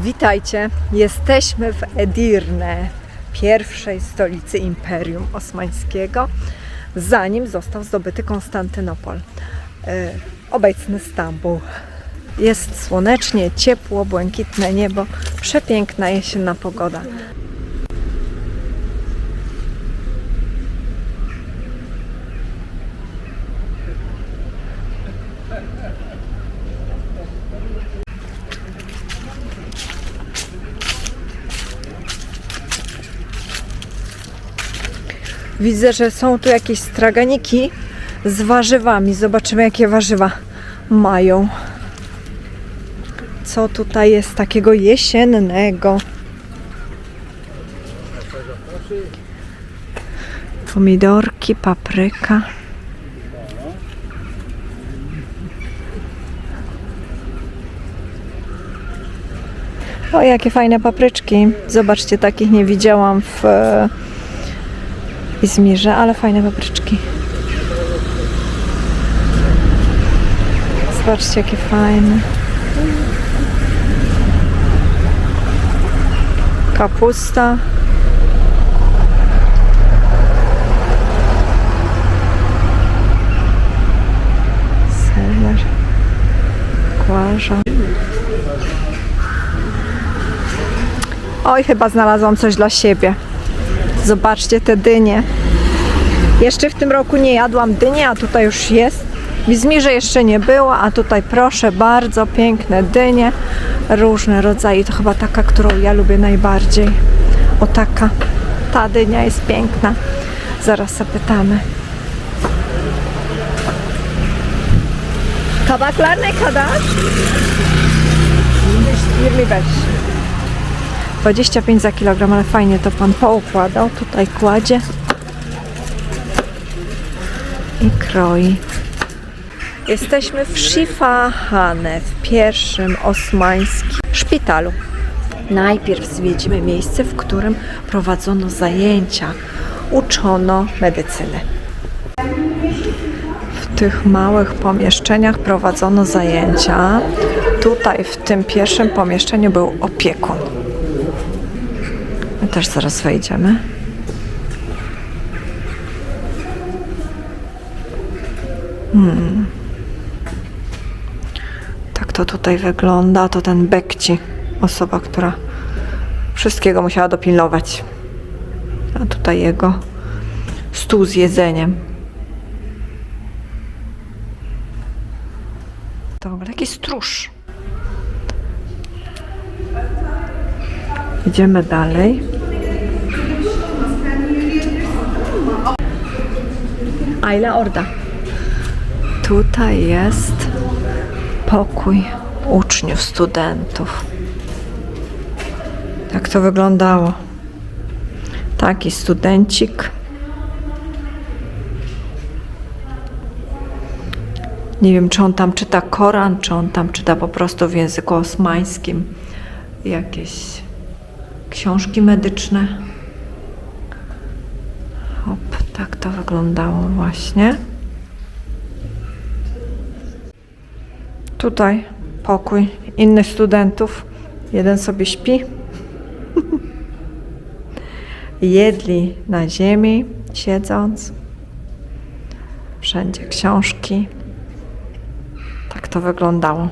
Witajcie, jesteśmy w Edirne, pierwszej stolicy Imperium Osmańskiego, zanim został zdobyty Konstantynopol, e, obecny Stambuł. Jest słonecznie, ciepło, błękitne niebo, przepiękna jesienna pogoda. Widzę, że są tu jakieś straganiki z warzywami. Zobaczymy, jakie warzywa mają. Co tutaj jest takiego jesiennego? Pomidorki, papryka. O, jakie fajne papryczki. Zobaczcie, takich nie widziałam w e, Izmirze, ale fajne papryczki. Zobaczcie, jakie fajne. Kapusta. Seler. Kłaża. Oj, chyba znalazłam coś dla siebie. Zobaczcie te dynie. Jeszcze w tym roku nie jadłam dyni, a tutaj już jest. W Izmirze jeszcze nie było, a tutaj proszę bardzo, piękne dynie, różne rodzaje. To chyba taka, którą ja lubię najbardziej. O taka. Ta dynia jest piękna. Zaraz zapytamy. Kabaklar ne kadar? 25. 25 za kilogram, ale fajnie to pan poukładał. Tutaj kładzie i kroi. Jesteśmy w Shifahane, w pierwszym osmańskim szpitalu. Najpierw zwiedzimy miejsce, w którym prowadzono zajęcia, uczono medycyny. W tych małych pomieszczeniach prowadzono zajęcia. Tutaj w tym pierwszym pomieszczeniu był opiekun. My też zaraz wejdziemy. Tak to tutaj wygląda. To ten Bekci, osoba, która wszystkiego musiała dopilnować. A tutaj jego stół z jedzeniem. To w ogóle jakiś stróż. Idziemy dalej. Aila Orda. Tutaj jest pokój uczniów, studentów. Tak to wyglądało. Taki studencik. Nie wiem, czy on tam czyta Koran, czy on tam czyta po prostu w języku osmańskim jakieś książki medyczne. Hop, tak to wyglądało właśnie. Tutaj pokój innych studentów. Jeden sobie śpi. Jedli na ziemi, siedząc. Wszędzie książki. Tak to wyglądało.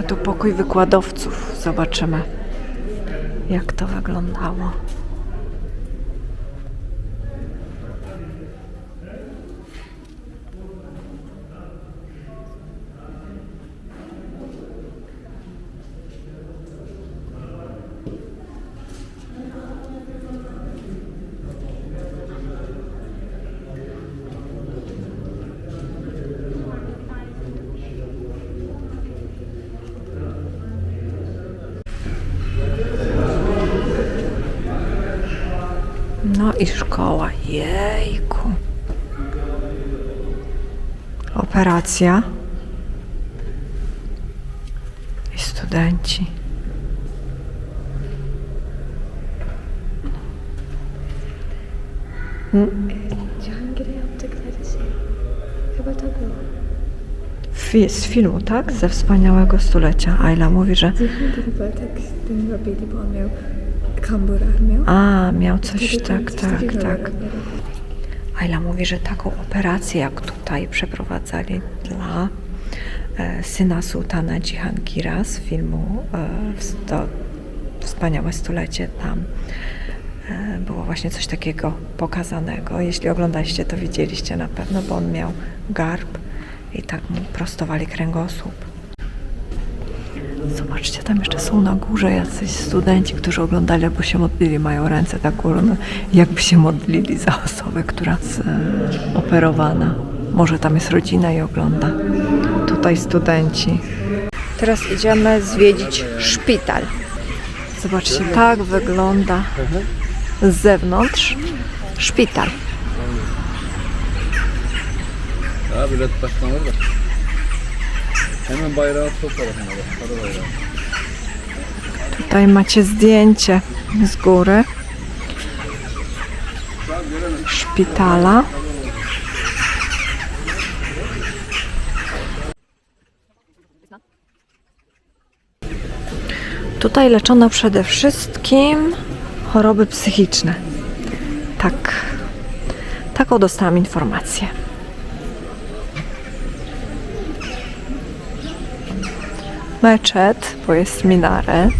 A tu pokój wykładowców. Zobaczymy, jak to wyglądało. No i szkoła. Jejku. Operacja. I studenci. Cihangir'e yaptıkları şey. Chyba to było. Fi- z filmu, tak? Ze wspaniałego stulecia. Ayla mówi, że Chyba tak ten robili, bo on miał kamburach miał. a, miał coś, tak, tak, tak. Ayla mówi, że taką operację, jak tutaj przeprowadzali dla e, syna sułtana Dzihangira z filmu e, Wspaniałe Stulecie, tam e, było właśnie coś takiego pokazanego. Jeśli oglądaliście, to widzieliście na pewno, bo on miał garb i tak mu prostowali kręgosłup. Zobaczcie, tam jeszcze są na górze jacyś studenci, którzy oglądali, albo się modlili, mają ręce tak górne, jakby się modlili za osobę, która jest e, operowana. Może tam jest rodzina i ogląda. Tutaj studenci. Teraz idziemy zwiedzić szpital. Zobaczcie, tak wygląda z zewnątrz szpital. Ha bilet da. Hemen bayrağın sol tarafına. Sarı bayrağı. Tutaj macie zdjęcie z góry szpitala. Tutaj leczono przede wszystkim choroby psychiczne. Tak. Taką dostałam informację. Meczet, bo jest minaret.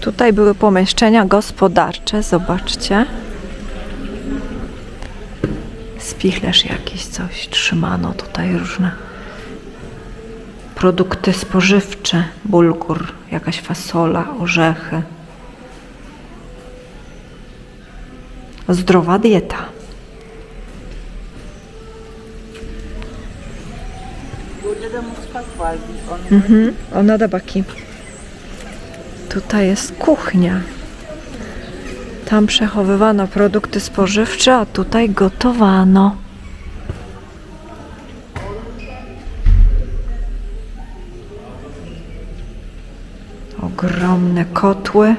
Tutaj były pomieszczenia gospodarcze, zobaczcie. Spichlerz jakiś, coś trzymano tutaj różne produkty spożywcze, bulgur, jakaś fasola, orzechy. Zdrowa dieta. Mhm, ona da baki. Tutaj jest kuchnia. Tam przechowywano produkty spożywcze, a tutaj gotowano. Ogromne kotły.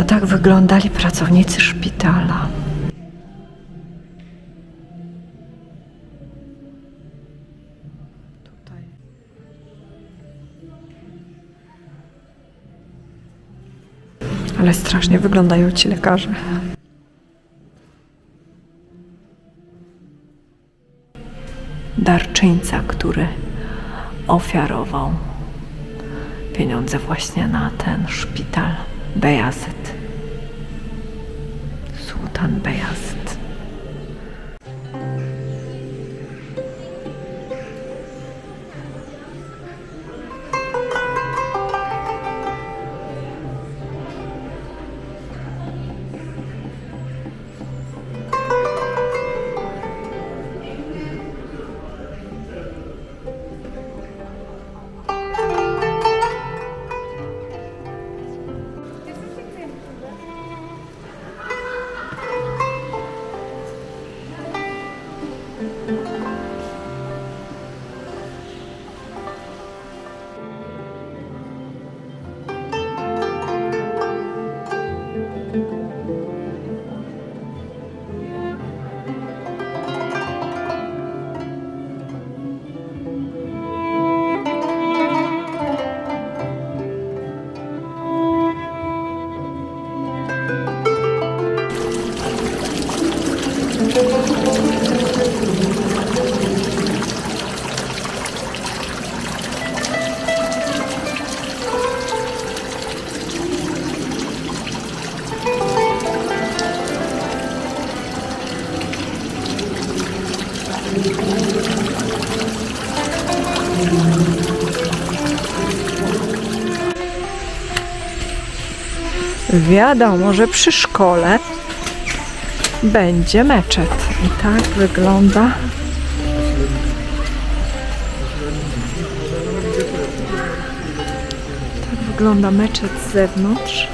A tak wyglądali pracownicy szpitala. Ale strasznie wyglądają ci lekarze. Darczyńca, który ofiarował pieniądze właśnie na ten szpital Bejazet. Sultan Bejazet. Wiadomo, że przy szkole będzie meczet. I tak wygląda wygląda meczet z zewnątrz.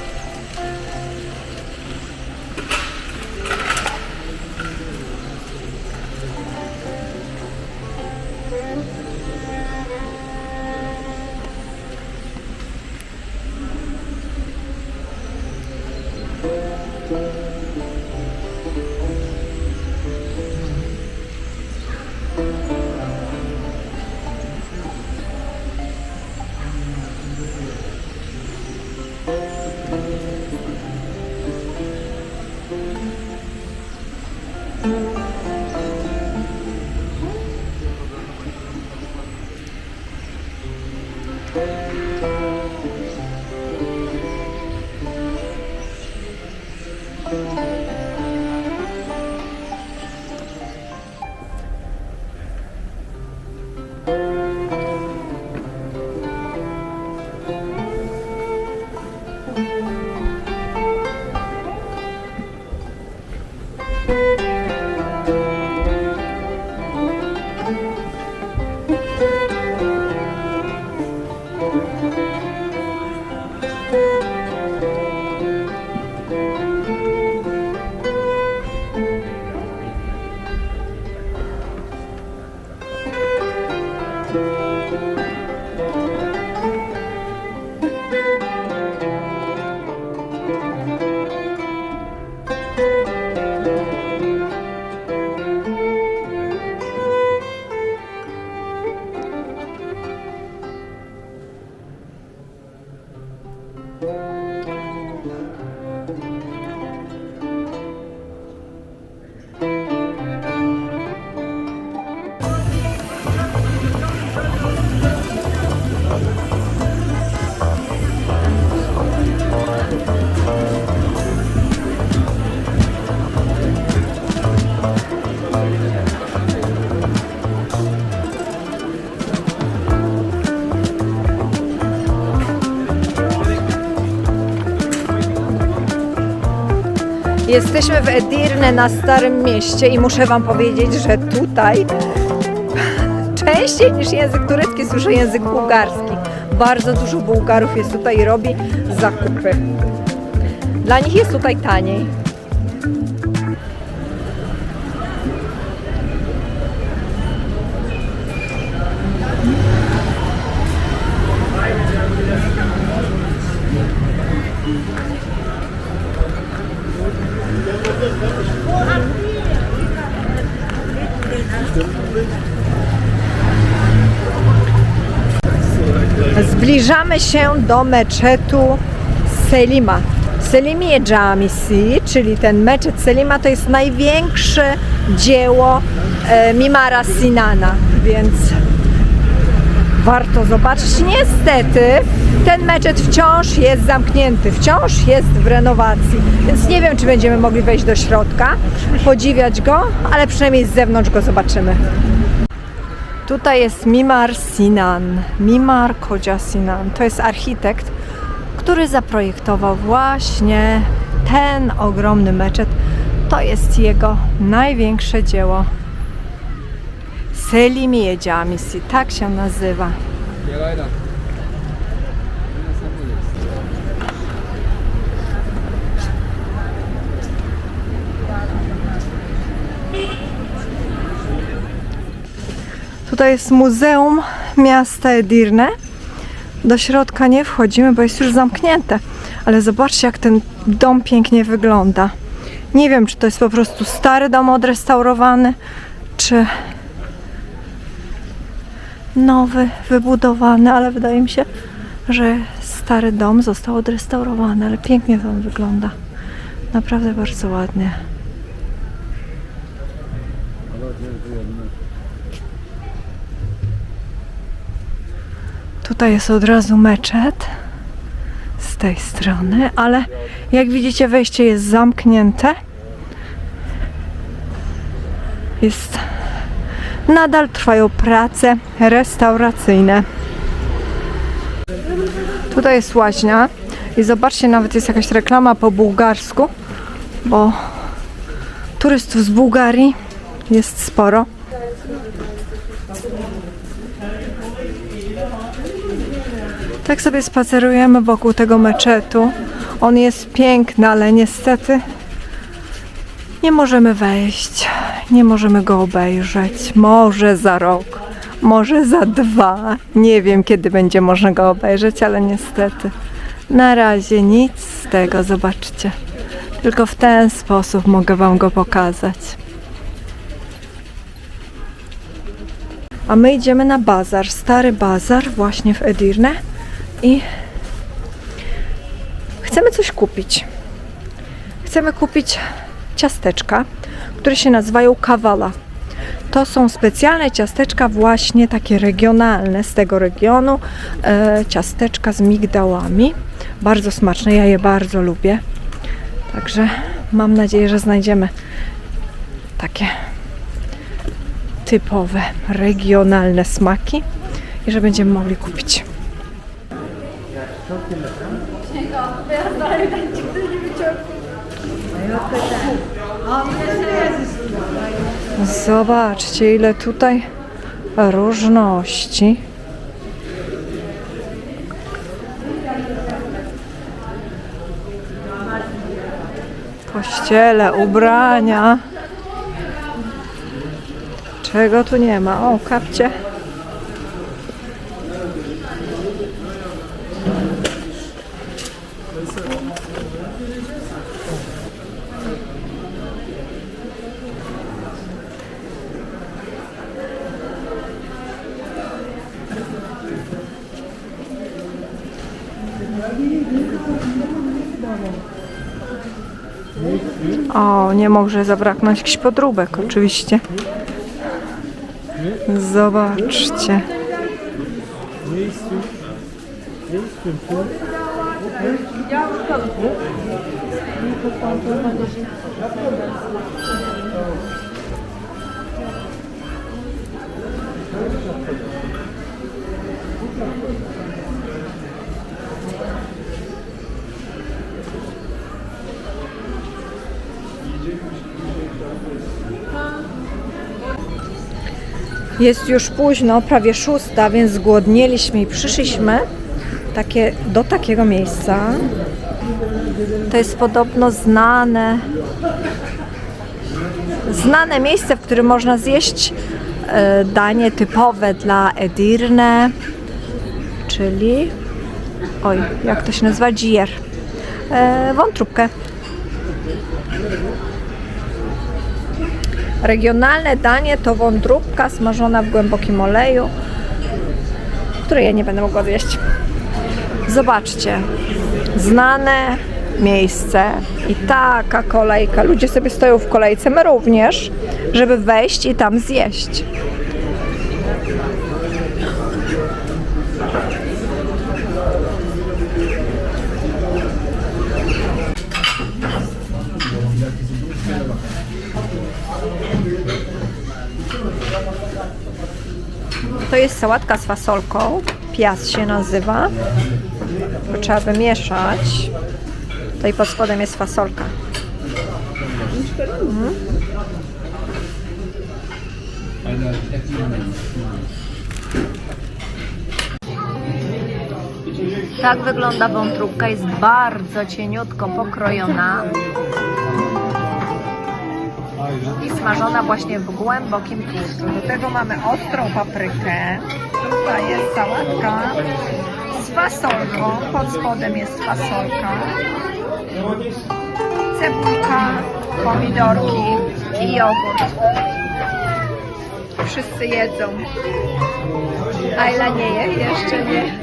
Jesteśmy w Edirne na Starym Mieście i muszę Wam powiedzieć, że tutaj częściej niż język turecki słyszę język bułgarski. Bardzo dużo Bułgarów jest tutaj i robi zakupy. Dla nich jest tutaj taniej. Zbliżamy się do meczetu Selima. Selimiye Camisi, czyli ten meczet Selima to jest największe dzieło e, Mimara Sinana, więc warto zobaczyć. Niestety ten meczet wciąż jest zamknięty, wciąż jest w renowacji, więc nie wiem, czy będziemy mogli wejść do środka, podziwiać go, ale przynajmniej z zewnątrz go zobaczymy. Tutaj jest Mimar Sinan, Mimar Koja Sinan. To jest architekt, który zaprojektował właśnie ten ogromny meczet. To jest jego największe dzieło. Selimiye Camisi, tak się nazywa. Tutaj jest Muzeum Miasta Edirne. Do środka nie wchodzimy, bo jest już zamknięte. Ale zobaczcie, jak ten dom pięknie wygląda. Nie wiem, czy to jest po prostu stary dom odrestaurowany, czy nowy, wybudowany, ale wydaje mi się, że stary dom został odrestaurowany, ale pięknie to wygląda. Naprawdę bardzo ładnie. Tutaj jest od razu meczet z tej strony, ale jak widzicie wejście jest zamknięte. Jest nadal trwają prace restauracyjne. Tutaj jest łaźnia i zobaczcie, nawet jest jakaś reklama po bułgarsku, bo turystów z Bułgarii jest sporo. Tak sobie spacerujemy wokół tego meczetu. On jest piękny, ale niestety nie możemy wejść. Nie możemy go obejrzeć. Może za rok, może za dwa. Nie wiem, kiedy będzie można go obejrzeć, ale niestety na razie nic z tego. Zobaczcie. Tylko w ten sposób mogę Wam go pokazać. A my idziemy na bazar, stary bazar właśnie w Edirne i chcemy coś kupić. Chcemy kupić ciasteczka, które się nazywają kawala. To są specjalne ciasteczka właśnie takie regionalne z tego regionu. E, ciasteczka z migdałami. Bardzo smaczne, ja je bardzo lubię. Także mam nadzieję, że znajdziemy takie typowe, regionalne smaki i że będziemy mogli kupić. Zobaczcie, ile tutaj różności. Kościele, ubrania. Czego tu nie ma? O, kapcie. O, nie może zabraknąć jakichś podróbek, oczywiście. Zobaczcie. Jest już późno, prawie szósta, więc zgłodnieliśmy i przyszliśmy takie, do takiego miejsca. To jest podobno znane znane miejsce, w którym można zjeść e, danie typowe dla Edirne, czyli oj, jak to się nazywa? Dzier. E, wątróbkę. Regionalne danie to wątróbka smażona w głębokim oleju, której ja nie będę mogła zjeść. Zobaczcie, znane miejsce i taka kolejka. Ludzie sobie stoją w kolejce, my również, żeby wejść i tam zjeść. To jest sałatka z fasolką. Pias się nazywa. To trzeba wymieszać. Tutaj pod spodem jest fasolka. Tak wygląda wątróbka. Jest bardzo cieniutko pokrojona. I smażona właśnie w głębokim tłuszczu. Do tego mamy ostrą paprykę. Tutaj jest sałatka z fasolką. Pod spodem jest fasolka. Cebulka, pomidorki i jogurt. Wszyscy jedzą. Ayla nie je, jeszcze nie.